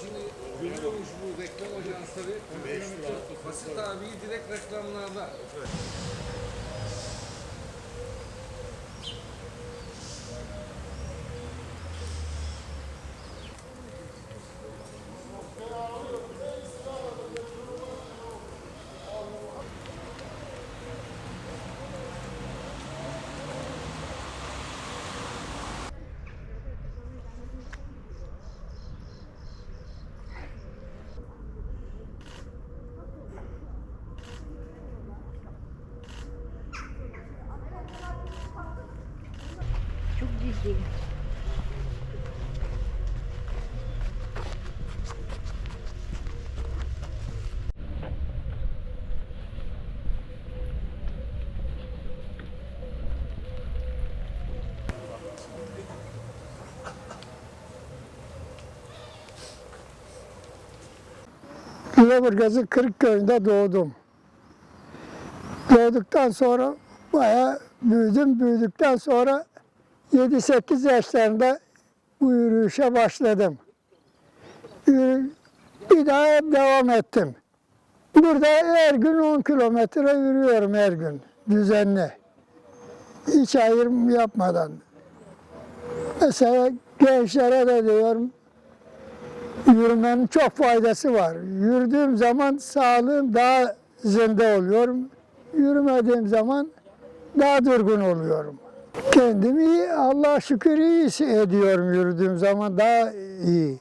şimdi görüyormuş bu reklam ajansları. Basit abiyi direkt reklamlarda. Çok ciddi. Lüleburgaz'ın Kırıkköy'ünde doğdum. Doğduktan sonra bayağı büyüdüm. Büyüdükten sonra 7-8 yaşlarında bu yürüyüşe başladım. Bir daha hep devam ettim. Burada her gün 10 kilometre yürüyorum her gün düzenli. Hiç ayrım yapmadan. Mesela gençlere de diyorum yürümenin çok faydası var. Yürüdüğüm zaman sağlığım daha zinde oluyorum. Yürümediğim zaman daha durgun oluyorum. Kendimi iyi, Allah'a şükür iyi ediyorum yürüdüğüm zaman daha iyi.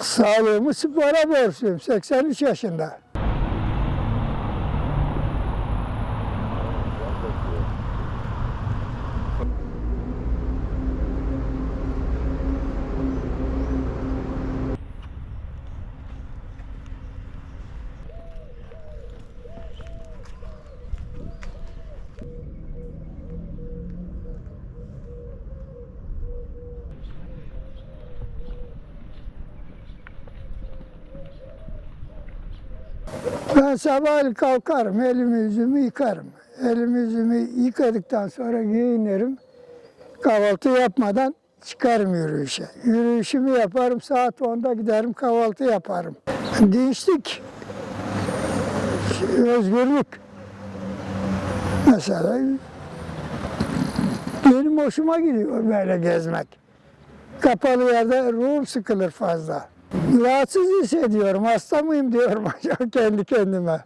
Sağlığımı spora borçluyum 83 yaşında. Ben sabahleyin kalkarım, elimi yüzümü yıkarım. Elimi yüzümü yıkadıktan sonra giyinirim. Kahvaltı yapmadan çıkarım yürüyüşe. Yürüyüşümü yaparım, saat 10'da giderim kahvaltı yaparım. Dinçlik, özgürlük. Mesela benim hoşuma gidiyor böyle gezmek. Kapalı yerde ruhum sıkılır fazla. Rahatsız hissediyorum, hasta mıyım diyorum kendi kendime.